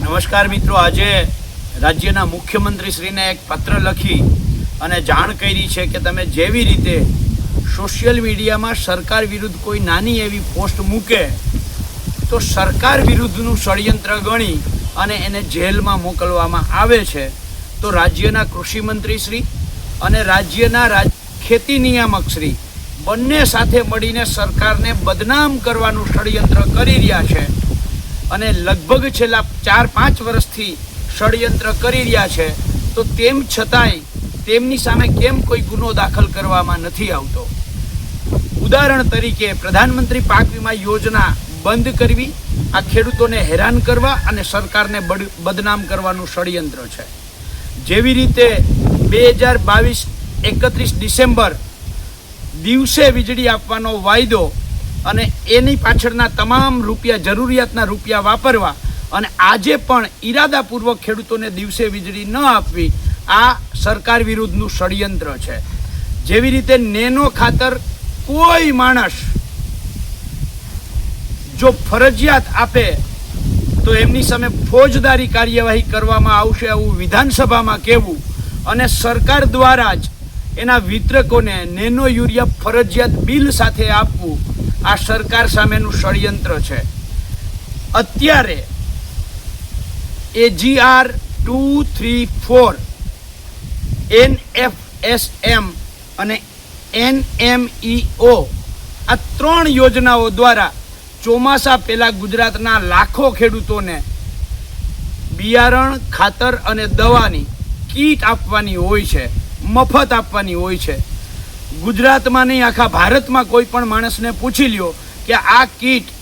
નમસ્કાર મિત્રો. આજે રાજ્યના મુખ્યમંત્રીશ્રીને એક પત્ર લખી અને જાણ કરી છે કે તમે જેવી રીતે સોશિયલ મીડિયામાં સરકાર વિરુદ્ધ કોઈ નાની એવી પોસ્ટ મૂકે, તો સરકાર વિરુદ્ધનું ષડયંત્ર ગણી અને એને જેલમાં મોકલવામાં આવે છે, તો રાજ્યના કૃષિમંત્રીશ્રી અને રાજ્યના રાજ, ખેતી નિયામક શ્રી બંને સાથે મળીને સરકારને બદનામ કરવાનું ષડયંત્ર કરી રહ્યા છે. અને લગભગ છેલ્લા ચાર પાંચ વર્ષથી ષડયંત્ર કરી રહ્યા છે, તો તેમ છતાંય તેમની સામે કેમ કોઈ ગુનો દાખલ કરવામાં નથી આવતો? ઉદાહરણ તરીકે, પ્રધાનમંત્રી પાક વીમા યોજના બંધ કરવી, આ ખેડૂતોને હેરાન કરવા અને સરકારને બદનામ કરવાનું ષડયંત્ર છે. જેવી રીતે બે હજાર બાવીસ એકત્રીસ ડિસેમ્બર દિવસે વીજળી આપવાનો વાયદો અને એની પાછળના તમામ રૂપિયા, જરૂરિયાતના રૂપિયા વાપરવા અને આજે પણ ઈરાદાપૂર્વક ખેડૂતોને દિવસે વીજળી ન આપવી આ સરકાર વિરુદ્ધનું ષડયંત્ર છે. જેવી રીતે નેનો ખાતર કોઈ માણસ જો ફરજિયાત આપે તો એમની સામે ફોજદારી કાર્યવાહી કરવામાં આવશે આવું વિધાનસભામાં કહેવું અને સરકાર દ્વારા જ એના વિતરકોને નેનો યુરિયા ફરજિયાત બિલ સાથે આપવું આ સરકાર સામેનું ષડયંત્ર છે. અત્યારે AGR two three four N F S M અને એન એમ ઓ આ ત્રણ યોજનાઓ દ્વારા ચોમાસા પહેલાં ગુજરાતના લાખો ખેડૂતોને બિયારણ, ખાતર અને દવાની કીટ આપવાની હોય છે, મફત આપવાની હોય છે. ગુજરાતમાં નહીં આખા ભારતમાં કોઈ પણ માણસને પૂછી લ્યો કે આ કીટ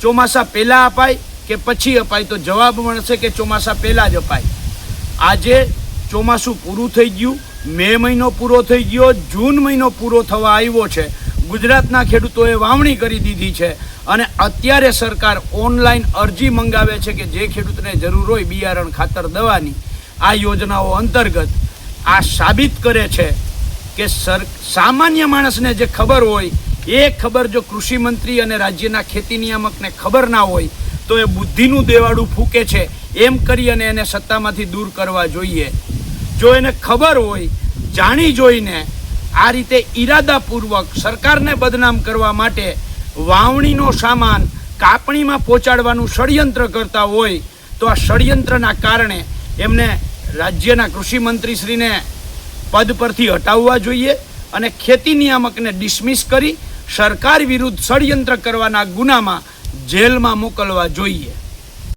ચોમાસા પહેલાં અપાય કે પછી અપાય, તો જવાબ મળશે કે ચોમાસા પહેલાં જ અપાય. આજે ચોમાસું પૂરું થઈ ગયું, મે મહિનો પૂરો થઈ ગયો, જૂન મહિનો પૂરો થવા આવ્યો છે. ગુજરાતના ખેડૂતોએ વાવણી કરી દીધી છે અને અત્યારે સરકાર ઓનલાઈન અરજી મંગાવે છે કે જે ખેડૂતને જરૂર હોય બિયારણ, ખાતર, દવાની આ યોજનાઓ અંતર્ગત આ સાબિત કરે છે કે સર, સામાન્ય માણસને જે ખબર હોય, એ ખબર જો કૃષિ મંત્રી અને રાજ્યના ખેતી નિયામકને ખબર ના હોય, તો એ બુદ્ધિનું દેવાળું ફૂકે છે. એમ કરી અને એને સત્તામાંથી દૂર કરવા જોઈએ. જો એને ખબર હોય, જાણી જોઈને આ રીતે ઈરાદાપૂર્વક સરકારને બદનામ કરવા માટે વાવણીનો સામાન કાપણીમાં પહોંચાડવાનું ષડયંત્ર કરતા હોય, તો આ ષડયંત્રના કારણે એમને રાજ્યના કૃષિ મંત્રીશ્રીને પદ પરથી હટાવવા જોઈએ અને ખેતી નિયામકને ડિસમિસ કરી સરકાર વિરુદ્ધ ષડયંત્ર કરવાના ગુનામાં જેલમાં મોકલવા જોઈએ.